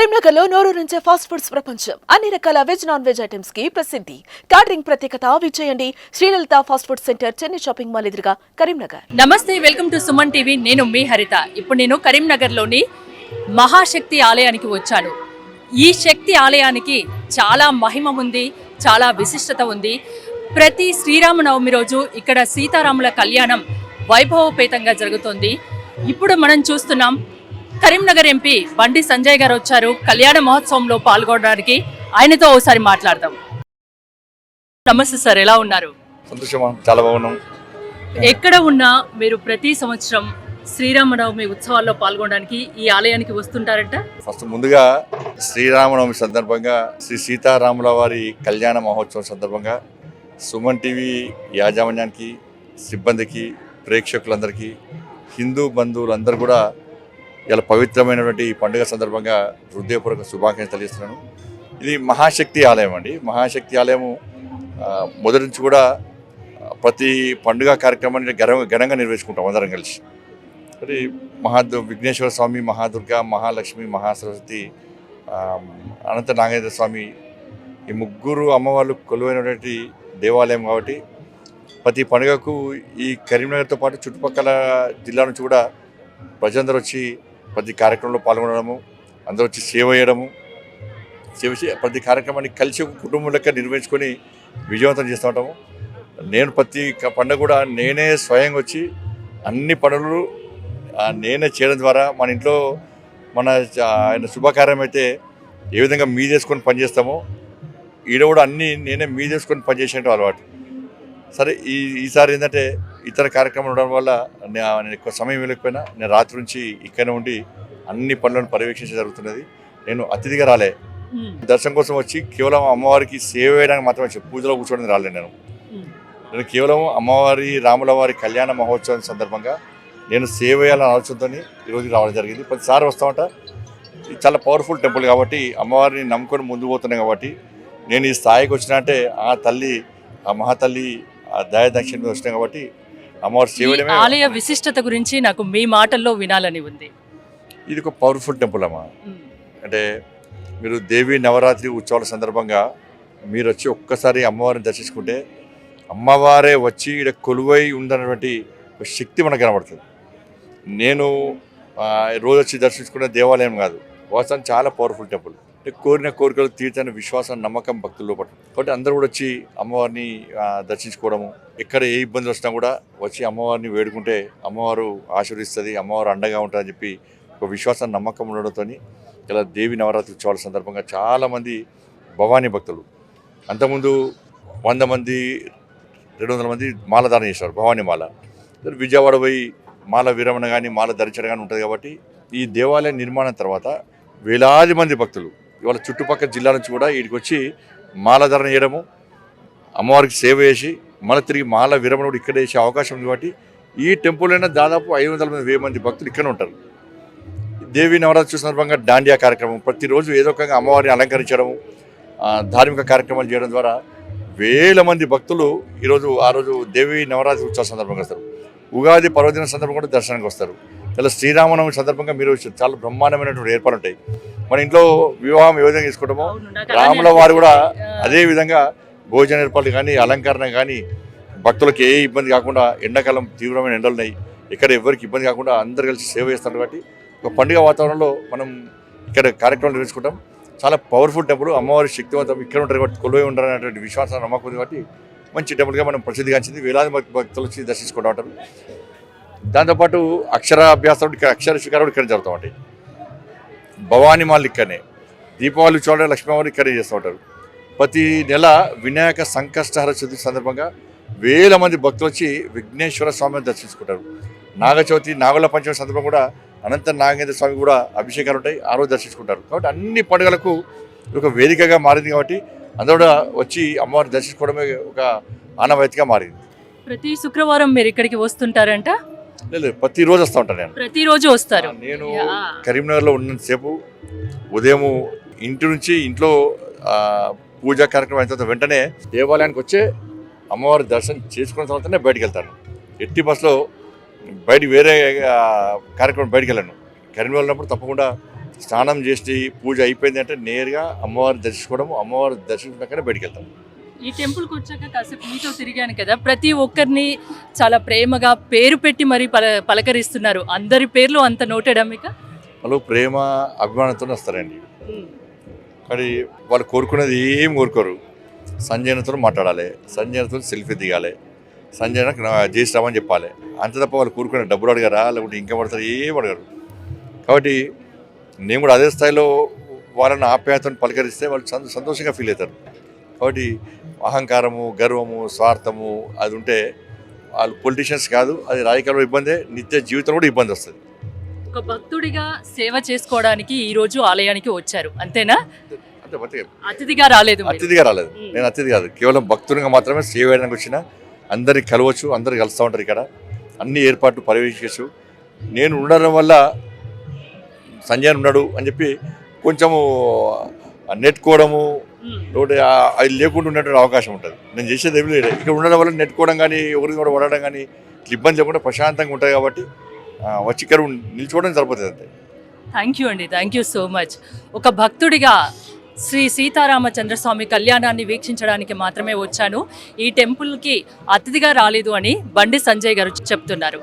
కరీంనగర్లో నోరు నుంచే ఫాస్ట్ ఫుడ్స్ ప్రపంచం. అన్ని రకాల వెజ్ నాన్ వెజ్ ఐటమ్స్కి ప్రసిద్ధి. క్యాటరింగ్ ప్రత్యేకత విచ్చేయండి Srilalitha fast food center Chennai shopping mall ఎదురుగా కరీంనగర్. నమస్తే వెల్కమ్ టు సుమన్ టీవీ. నేను మీ హరిత. ఇప్పుడు నేను కరీంనగర్లోని మహాశక్తి ఆలయానికి వచ్చాను. ఈ శక్తి ఆలయానికి చాలా మహిమ ఉంది చాలా విశిష్టత ఉంది. ప్రతి శ్రీరామనవమి రోజు ఇక్కడ సీతారాముల కళ్యాణం వైభవపేతంగా జరుగుతుంది. ఇప్పుడు మనం చూస్తున్నాం కరీంనగర్ ఎంపీ బండి సంజయ్ గారు వచ్చారు. కళ్యాణ మహోత్సవంలో పాల్గొనడానికి ఆయనతో ఒకసారి మాట్లాడదాం. నమస్తే సార్ ఎలా ఉన్నారు? చాలా బాగున్నాం. ఎక్కడ ఉన్నా మీరు ప్రతి సంవత్సరం శ్రీరామనవమి ఉత్సవాల్లో పాల్గొనడానికి ఈ ఆలయానికి వస్తుంటారంట? ఫస్ట్ ముందుగా శ్రీరామనవమి సందర్భంగా శ్రీ సీతారాముల వారి కళ్యాణ మహోత్సవం సందర్భంగా సుమన్ టీవీ యాజమాన్యానికి సిబ్బందికి ప్రేక్షకులందరికీ హిందూ బంధువులందరూ కూడా ఇలా పవిత్రమైనటువంటి ఈ పండుగ సందర్భంగా హృదయపూర్వక శుభాకాంక్షలు తెలియజేస్తున్నాను. ఇది మహాశక్తి ఆలయం అండి. మహాశక్తి ఆలయము మొదటి నుంచి కూడా ప్రతి పండుగ కార్యక్రమాన్ని ఘన ఘనంగా నిర్వహించుకుంటాం అందరం కలిసి. మరి మహాదు విఘ్నేశ్వర స్వామి మహాదుర్గ మహాలక్ష్మి మహాసరస్వతి అనంత నాగేంద్ర స్వామి ఈ ముగ్గురు అమ్మవార్లు కొలువైనటువంటి దేవాలయం కాబట్టి ప్రతి పండుగకు ఈ కరీంనగర్తో పాటు చుట్టుపక్కల జిల్లా నుంచి కూడా ప్రజలందరూ వచ్చి ప్రతి కార్యక్రమంలో పాల్గొనడము అందరూ వచ్చి సేవ చేయడము సేవ ప్రతి కార్యక్రమాన్ని కలిసి కుటుంబం లెక్క నిర్వహించుకొని విజయవంతం చేస్తూ ఉంటాము. నేను ప్రతి పండుగ కూడా నేనే స్వయంగా వచ్చి అన్ని పనులు నేనే చేయడం ద్వారా మన ఇంట్లో మన ఆయన శుభకార్యం అయితే ఏ విధంగా మీ చేసుకొని పనిచేస్తామో ఈడ కూడా అన్నీ నేనే మీ చేసుకొని పనిచేసేట్టు అలవాటు. సరే ఈ ఈసారి ఏంటంటే ఇతర కార్యక్రమాలు ఉండడం వల్ల నేను ఎక్కువ సమయం వెళ్ళకపోయినా నేను రాత్రి నుంచి ఇక్కడనే ఉండి అన్ని పనులను పర్యవేక్షించ జరుగుతున్నది. నేను అతిథిగా రాలే. దర్శనం కోసం వచ్చి కేవలం అమ్మవారికి సేవ చేయడానికి మాత్రమే వచ్చి పూజలో కూర్చోవడానికి రాలేదు నేను. నేను కేవలం అమ్మవారి రాముల వారి కళ్యాణ మహోత్సవం సందర్భంగా నేను సేవ చేయాలనే ఆలోచనతో ఈరోజు రావడం జరిగింది. ప్రతిసారి వస్తామంట ఇది చాలా పవర్ఫుల్ టెంపుల్ కాబట్టి అమ్మవారిని నమ్ముకొని ముందుకు పోతున్నాయి కాబట్టి నేను ఈ స్థాయికి వచ్చిన అంటే ఆ తల్లి ఆ మహాతల్లి ఆ దయ దక్షిణ మీద వచ్చినాయి కాబట్టి అమ్మవారి చేయడమే ఆలయ విశిష్టత గురించి నాకు మీ మాటల్లో వినాలని ఉంది. ఇది ఒక పవర్ఫుల్ టెంపుల్ అమ్మ. అంటే మీరు దేవి నవరాత్రి ఉత్సవాల సందర్భంగా మీరు వచ్చి ఒక్కసారి అమ్మవారిని దర్శించుకుంటే అమ్మవారే వచ్చి ఇక్కడ కొలువై ఉండనటువంటి ఒక శక్తి మనకు కనబడుతుంది. నేను రోజు వచ్చి దర్శించుకునే దేవాలయం కాదు. వాస్తవం చాలా పవర్ఫుల్ టెంపుల్. కోరిన కోరికలు తీర్చని విశ్వాసం నమ్మకం భక్తుల్లో పట్టు. కాబట్టి అందరూ కూడా వచ్చి అమ్మవారిని దర్శించుకోవడము. ఎక్కడ ఏ ఇబ్బందులు వచ్చినా కూడా వచ్చి అమ్మవారిని వేడుకుంటే అమ్మవారు ఆశీర్వదిస్తుంది అమ్మవారు అండగా ఉంటుందని చెప్పి ఒక విశ్వాసం నమ్మకం ఉండడంతో ఇలా దేవి నవరాత్రి ఉత్సవాల సందర్భంగా చాలామంది భవానీ భక్తులు. అంతకుముందు వంద మంది రెండు వందల మంది మాల ధారణ చేశారు భవానీ మాల. విజయవాడ పోయి మాల విరమణ కానీ మాల ధరించడం కానీ ఉంటుంది కాబట్టి ఈ దేవాలయ నిర్మాణం తర్వాత వేలాది మంది భక్తులు ఇవాళ చుట్టుపక్కల జిల్లా నుంచి కూడా వీడికి వచ్చి మాలధారణ చేయడము అమ్మవారికి సేవ చేసి మళ్ళీ తిరిగి మాల విరమణ కూడా ఇక్కడ చేసే అవకాశం ఉంది కాబట్టి ఈ టెంపుల్ అయినా దాదాపు ఐదు వందల మంది వెయ్యి మంది భక్తులు ఇక్కడ ఉంటారు. దేవి నవరాత్రి సందర్భంగా దాండియా కార్యక్రమం ప్రతిరోజు ఏదో ఒక అమ్మవారిని అలంకరించడము ధార్మిక కార్యక్రమాలు చేయడం ద్వారా వేల మంది భక్తులు ఈరోజు ఆ రోజు దేవి నవరాత్రి ఉత్సవ సందర్భంగా వస్తారు. ఉగాది పర్వదిన సందర్భంగా కూడా దర్శనానికి వస్తారు. ఇలా శ్రీరామనవమి సందర్భంగా మీరు చాలా బ్రహ్మాండమైనటువంటి ఏర్పాటు ఉంటాయి మన ఇంట్లో వివాహం ఏ విధంగా అలానే రాముల వారు కూడా అదే విధంగా భోజన ఏర్పాట్లు కానీ అలంకరణ కానీ భక్తులకు ఏ ఇబ్బంది కాకుండా ఎండాకాలం తీవ్రమైన ఎండలు ఉన్నాయి ఇక్కడ ఎవరికి ఇబ్బంది కాకుండా అందరు కలిసి సేవ చేస్తారు కాబట్టి ఒక పండుగ వాతావరణంలో మనం ఇక్కడ కార్యక్రమాలు నిర్వహించుకుంటాం. చాలా పవర్ఫుల్ టెంపుల్ అమ్మవారి శక్తివంతం ఇక్కడ ఉంటారు కాబట్టి కొలువై ఉంటారు అనేటువంటి విశ్వాసం నమ్మకం కాబట్టి మంచి టెంపుల్గా మనం ప్రసిద్ధిగాంచింది వేలాది భక్- భక్తులు వచ్చి దర్శించుకుంటూ ఉంటారు. దాంతోపాటు అక్షరాభ్యాసం ఇక్కడ అక్షర శిఖరాలు ఇక్కడ జరుగుతూ ఉంటాయి. భవానీ మాల్ ఇక్కడనే దీపావళి చూడ లక్ష్మీవారి ఇక్కడే చేస్తూ ఉంటారు. ప్రతి నెల వినాయక సంకష్టహర చతుర్థి సందర్భంగా వేల మంది భక్తులు వచ్చి విఘ్నేశ్వర స్వామిని దర్శించుకుంటారు. నాగచవితి నాగుల పంచమి సందర్భం కూడా అనంత నాగేంద్ర స్వామి కూడా అభిషేకాలు ఉంటాయి ఆ రోజు దర్శించుకుంటారు. కాబట్టి అన్ని పండుగలకు ఒక వేదికగా మారింది కాబట్టి అందరూ కూడా వచ్చి అమ్మవారిని దర్శించుకోవడమే ఒక ఆనవాయితీగా మారింది. ప్రతి శుక్రవారం మీరు ఇక్కడికి వస్తుంటారంట? లేదు ప్రతిరోజు వస్తూ ఉంటాను నేను. ప్రతిరోజు వస్తారు. నేను. కరీంనగర్లో ఉన్నంతసేపు ఉదయం ఇంటి నుంచి ఇంట్లో పూజా కార్యక్రమం అయిన తర్వాత వెంటనే దేవాలయానికి వచ్చే అమ్మవారి దర్శనం చేసుకున్న తర్వాతనే బయటికి వెళ్తాను. ఎట్టి బస్సులో బయటికి వేరే కార్యక్రమం బయటికి వెళ్ళాను. కరీంనగర్ ఉన్నప్పుడు తప్పకుండా స్నానం చేసి పూజ అయిపోయింది అంటే నేరుగా అమ్మవారిని దర్శించుకోవడం అమ్మవారి దర్శించుకున్నాకనే బయటికి వెళ్తాం ఈ టెంపుల్కి వచ్చాక కాసేపు మీతో తిరిగాను కదా ప్రతి ఒక్కరిని చాలా ప్రేమగా పేరు పెట్టి మరీ పల పలకరిస్తున్నారు. అందరి పేర్లు అంత నోటెడా మీకు? వాళ్ళు ప్రేమ అభిమానంతో వస్తారండి. కానీ వాళ్ళు కోరుకునేది ఏం కోరుకోరు. సంజయనతో మాట్లాడాలి. సంజయనతో సెల్ఫీ దిగాలి. సంజయనకు నా అని చెప్పాలి. అంత తప్ప వాళ్ళు కోరుకునే డబ్బులు అడగారా లేకుంటే ఇంకా పడతారు ఏం అడగరు. కాబట్టి నేను కూడా అదే స్థాయిలో వాళ్ళని ఆప్యాయతను పలకరిస్తే వాళ్ళు సంతో- సంతోషంగా ఫీల్ అవుతారు. కాబట్టి అహంకారము గర్వము స్వార్థము అది ఉంటే వాళ్ళు పొలిటీషియన్స్ కాదు అది రాజకీయాల్లో ఇబ్బందే నిత్య జీవితం కూడా ఇబ్బంది వస్తుంది ఒక భక్తుడిగా సేవ చేసుకోవడానికి ఈ రోజు ఆలయానికి వచ్చారు అంతేనా అతిథిగా రాలేదు. అతిథిగా రాలేదు. నేను అతిథి కాదు కేవలం భక్తునిగా మాత్రమే సేవ చేయడానికి వచ్చిన అందరికి కలవచ్చు అందరు కలుస్తూ ఉంటారు ఇక్కడ అన్ని ఏర్పాట్లు పర్యవేక్షించు నేను ఉండడం వల్ల సంజయ్ ఉన్నాడు అని చెప్పి కొంచెము నెట్టుకోవడము. ఒకటి ఆ- అది లేకుండా ఉండేటువంటి అవకాశం ఉంటుంది. నేను చేసేది ఏమి లేదు. ఇక్కడ ఉండడం వల్ల నెట్టుకోవడం కానీ ఎవరికి కూడా పడడం కానీ ఇట్లా ఇబ్బంది లేకుండా ప్రశాంతంగా ఉంటుంది కాబట్టి వచ్చి ఇక్కడ నిల్చోవడం సరిపోతుంది అంతే. థ్యాంక్ యూ అండి. థ్యాంక్ యూ సో మచ్ ఒక భక్తుడిగా శ్రీ సీతారామచంద్రస్వామి కళ్యాణాన్ని వీక్షించడానికి మాత్రమే వచ్చాను. ఈ టెంపుల్కి అతిథిగా రాలేదు అని బండి సంజయ్ గారు చెప్తున్నారు.